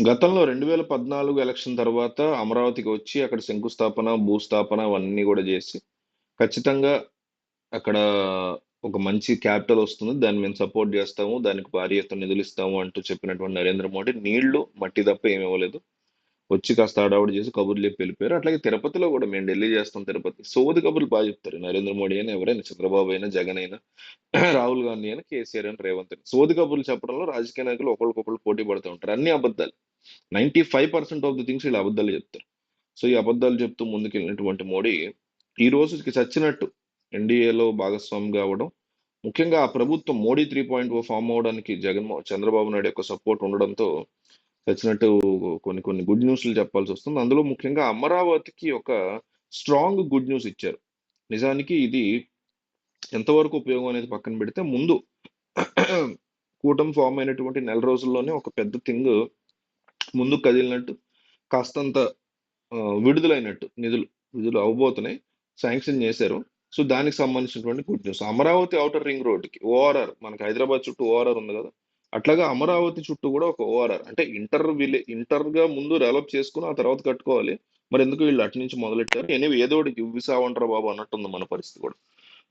గతంలో 2014 ఎలక్షన్ తర్వాత అమరావతికి వచ్చి అక్కడ శంకుస్థాపన, భూస్థాపన అవన్నీ కూడా చేసి ఖచ్చితంగా అక్కడ ఒక మంచి క్యాపిటల్ వస్తుంది. దాన్ని మేము సపోర్ట్ చేస్తాము దానికి భారీ ఎత్తున నిధులిస్తాము అంటూ చెప్పినటువంటి నరేంద్ర మోడీ నీళ్ళు, మట్టి తప్ప ఏమి ఇవ్వలేదు. వచ్చి కాస్త హడావుడి చేసి కబుర్లు చెప్పి వెళ్ళిపోయారు. అట్లాగే తిరుపతిలో కూడా మేము ఢిల్లీ చేస్తాం తిరుపతి. సోది కబుర్లు బాగా చెప్తారు. నరేంద్ర మోడీ అయినా, ఎవరైనా చంద్రబాబు అయినా, జగన్ అయినా, రాహుల్ గాంధీ అయినా, కేసీఆర్ అయినా, రేవంత్ అయినా. సోది కబుర్లు చెప్పడంలో రాజకీయ నాయకులు ఒకళ్ళకొకళ్ళు పోటీ పడుతూ ఉంటారు. అన్ని అబద్ధాలు. 95% ఆఫ్ ది థింగ్స్ వీళ్ళు అబద్ధాలు చెప్తారు. సో, ఈ అబద్ధాలు చెప్తూ ముందుకెళ్ళినటువంటి మోడీ ఈ రోజుకి చచ్చినట్టు ఎన్డీఏలో భాగస్వామి కావడం ముఖ్యంగా ఆ ప్రభుత్వం Modi three point O form అవ్వడానికి జగన్మోహన్ చంద్రబాబు నాయుడు యొక్క సపోర్ట్ ఉండడంతో చచ్చినట్టు కొన్ని కొన్ని గుడ్ న్యూస్‌లు చెప్పాల్సి వస్తుంది అందులో ముఖ్యంగా అమరావతికి ఒక స్ట్రాంగ్ గుడ్ న్యూస్ ఇచ్చారు. నిజానికి ఇది ఎంతవరకు ఉపయోగం అనేది పక్కన పెడితే ముందు కూటమి ఫామ్ అయినటువంటి నెల రోజుల్లోనే ఒక పెద్ద థింగ్ ముందుకు కదిలినట్టు కాస్తంత విడుదలైనట్టు నిధులు. విధులు అవ్వబోతున్నాయి. శాంక్షన్ చేశారు. సో, దానికి సంబంధించినటువంటి good news. Amaravati outer ring రోడ్‌కి ఓఆర్ఆర్ మనకి హైదరాబాద్ చుట్టూ ఓఆర్ఆర్ ఉంది కదా అట్లాగా అమరావతి చుట్టూ కూడా ఒక ఓఆర్ఆర్ అంటే ఇంటర్ విలే ఇంటర్‌గా ముందు డెవలప్ చేసుకుని ఆ తర్వాత కట్టుకోవాలి. మరి ఎందుకు వీళ్ళు అటు నుంచి మొదలెట్టారు. ఎనివి ఏదో ఒకటి ఇవ్వి సావండ్రా బాబు అన్నట్టుంది మన పరిస్థితి కూడా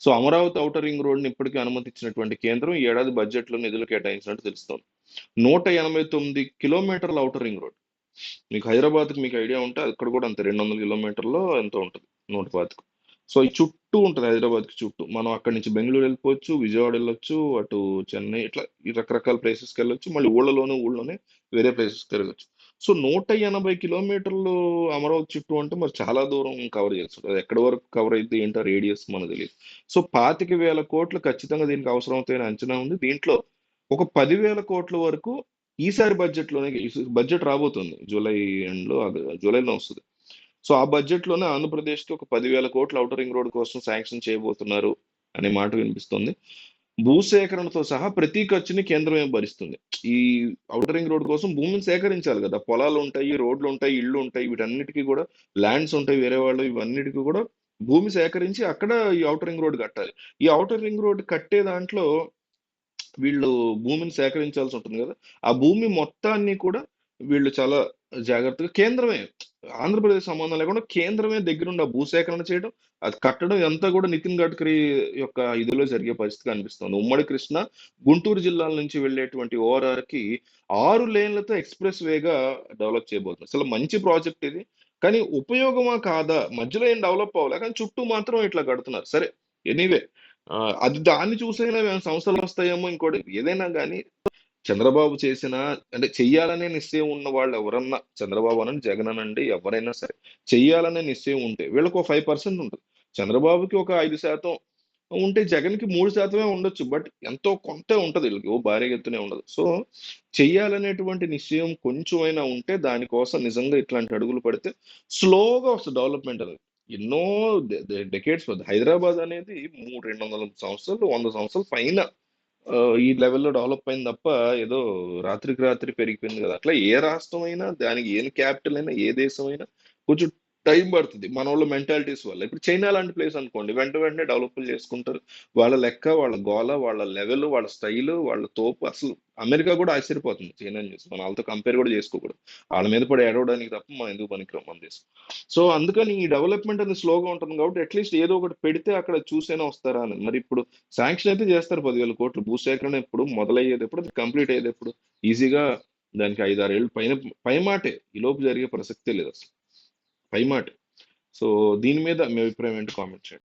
సో, అమరావతి ఔటర్ రింగ్ రోడ్‌ని ఇప్పటికే అనుమతించినటువంటి కేంద్రం ఏడాది బడ్జెట్‌లో నిధులు కేటాయించినట్టు తెలుస్తోంది. 189 కిలోమీటర్ల ఔటర్ రింగ్ రోడ్. మీకు హైదరాబాద్‌కి మీకు ఐడియా ఉంటే అక్కడ కూడా అంతే 200 కిలోమీటర్లో ఎంతో ఉంటది. 125 సో, ఈ చుట్టూ ఉంటది హైదరాబాద్‌కి చుట్టూ. మనం అక్కడి నుంచి బెంగళూరు వెళ్ళిపోవచ్చు, విజయవాడ వెళ్ళొచ్చు, అటు చెన్నై ఇట్లా ఈ రకరకాల ప్లేసెస్‌కెళ్ళొచ్చు. మళ్ళీ ఊళ్ళలోనే ఊళ్ళోనే వేరే ప్లేసెస్‌కి వెళ్ళొచ్చు సో, 180 కిలోమీటర్లు అమరావతి చుట్టూ అంటే మరి చాలా దూరం కవర్ చేస్తుంది అది ఎక్కడి వరకు కవర్ అయితే ఏంటో రేడియస్ మనకు తెలియదు సో, 25,000 ఖచ్చితంగా దీనికి అవసరం అవుతాయని అంచనా ఉంది. దీంట్లో ఒక 10,000 వరకు ఈసారి బడ్జెట్‌లోనే బడ్జెట్ రాబోతుంది. జూలై ఎండ్‌లో జూలైలో వస్తుంది సో, ఆ బడ్జెట్‌లోనే ఆంధ్రప్రదేశ్‌కి ఒక 10,000 అవుటర్ రింగ్ రోడ్ కోసం శాంక్షన్ చేయబోతున్నారు అనే మాట వినిపిస్తుంది. భూసేకరణతో సహా ప్రతి ఖర్చుని కేంద్రమే భరిస్తుంది. ఈ ఔటర్ రింగ్ రోడ్ కోసం భూమిని సేకరించాలి కదా పొలాలు ఉంటాయి రోడ్లు ఉంటాయి ఇళ్ళు ఉంటాయి వీటన్నిటికి కూడా ల్యాండ్స్ ఉంటాయి వేరే వాళ్ళు ఇవన్నిటికీ కూడా భూమి సేకరించి అక్కడ ఈ ఔటర్ రింగ్ రోడ్ కట్టాలి. ఈ ఔటర్ రింగ్ రోడ్ కట్టే దాంట్లో వీళ్ళు భూమిని సేకరించాల్సి ఉంటుంది కదా ఆ భూమి మొత్తాన్ని కూడా వీళ్ళు చాలా జాగ్రత్తగా కేంద్రమే ఆంధ్రప్రదేశ్ సంబంధం లేకుండా కేంద్రమే దగ్గరుండి ఆ భూసేకరణ చేయడం, అది కట్టడం ఇదంతా కూడా నితిన్ గడ్కరీ యొక్క ఇదిలో జరిగే పరిస్థితి కనిపిస్తుంది. ఉమ్మడి కృష్ణ గుంటూరు జిల్లాల నుంచి వెళ్ళేటువంటి ఓఆర్ఆర్‌కి ఆరు లేన్లతో ఎక్స్‌ప్రెస్ వేగా డెవలప్ చేయబోతుంది అసలు మంచి ప్రాజెక్ట్ ఇది. కానీ ఉపయోగమా కాదా? మధ్యలో ఏం డెవలప్ అవ్వలే. కానీ చుట్టూ మాత్రం ఇట్లా కడుతున్నారు. సరే ఎనీవే అది దాన్ని చూసైనా సంస్థలు వస్తాయేమో ఇంకోటి ఏదైనా కానీ చంద్రబాబు చేసిన అంటే చెయ్యాలనే నిశ్చయం ఉన్న వాళ్ళు ఎవరన్నా చంద్రబాబు అనండి, జగన్ అనండి ఎవరైనా సరే చెయ్యాలనే నిశ్చయం ఉంటే వీళ్ళకు ఒక ఫైవ్ పర్సెంట్ ఉంటుంది చంద్రబాబుకి ఒక ఐదు శాతం ఉంటే జగన్‌కి మూడు శాతమే ఉండొచ్చు. బట్ ఎంతో కొంత ఉంటది వీళ్ళకి ఓ భారీ ఎత్తునే ఉండదు. సో, చెయ్యాలనేటువంటి నిశ్చయం కొంచెమైనా ఉంటే దానికోసం నిజంగా ఇట్లాంటి అడుగులు పడితే స్లోగా వస్తుంది డెవలప్‌మెంట్ అనేది. ఎన్నో డెకేట్స్ హైదరాబాద్ అనేది మూడు రెండు వందల సంవత్సరాలు, వంద సంవత్సరాలు పైన ఈ లెవెల్‌లో డెవలప్ అయింది తప్ప ఏదో రాత్రికి రాత్రి పెరిగిపోయింది కదా. అట్లా ఏ రాష్ట్రం అయినా దానికి ఏం క్యాపిటల్ అయినా, ఏ దేశం అయినా కొంచెం టైం పడుతుంది మన వాళ్ళ మెంటాలిటీస్ వల్ల. ఇప్పుడు చైనా లాంటి ప్లేస్ అనుకోండి. వెంట వెంటనే డెవలప్‌లు చేసుకుంటారు. వాళ్ళ లెక్క, వాళ్ళ గోల, వాళ్ళ లెవెల్, వాళ్ళ స్టైల్, వాళ్ళ తోపు అసలు అమెరికా కూడా ఆశ్చర్యపోతుంది చైనా చూసి. మనం వాళ్ళతో కంపేర్ కూడా చేసుకోకూడదు. వాళ్ళ మీద పడి ఏడవడానికి తప్ప మనం ఎందుకు పనికిరాం మన దేశం. సో, అందుకని ఈ డెవలప్‌మెంట్ అనేది స్లోగా ఉంటుంది కాబట్టి అట్‌లీస్ట్ ఏదో ఒకటి పెడితే అక్కడ చూసేనా వస్తారా అని. మరి ఇప్పుడు శాంక్షన్ అయితే చేస్తారు 10,000 భూసేకరణ ఎప్పుడు మొదలయ్యేదెప్పుడు? అది కంప్లీట్ అయ్యేది ఎప్పుడు ఈజీగా దానికి 5, 6 ఏళ్ళు పైన పైమాటే. ఈలోపు జరిగే ప్రసక్తే లేదసలు. సో, దీని మీద మీ అభిప్రాయం ఏంటి కామెంట్ చేయండి.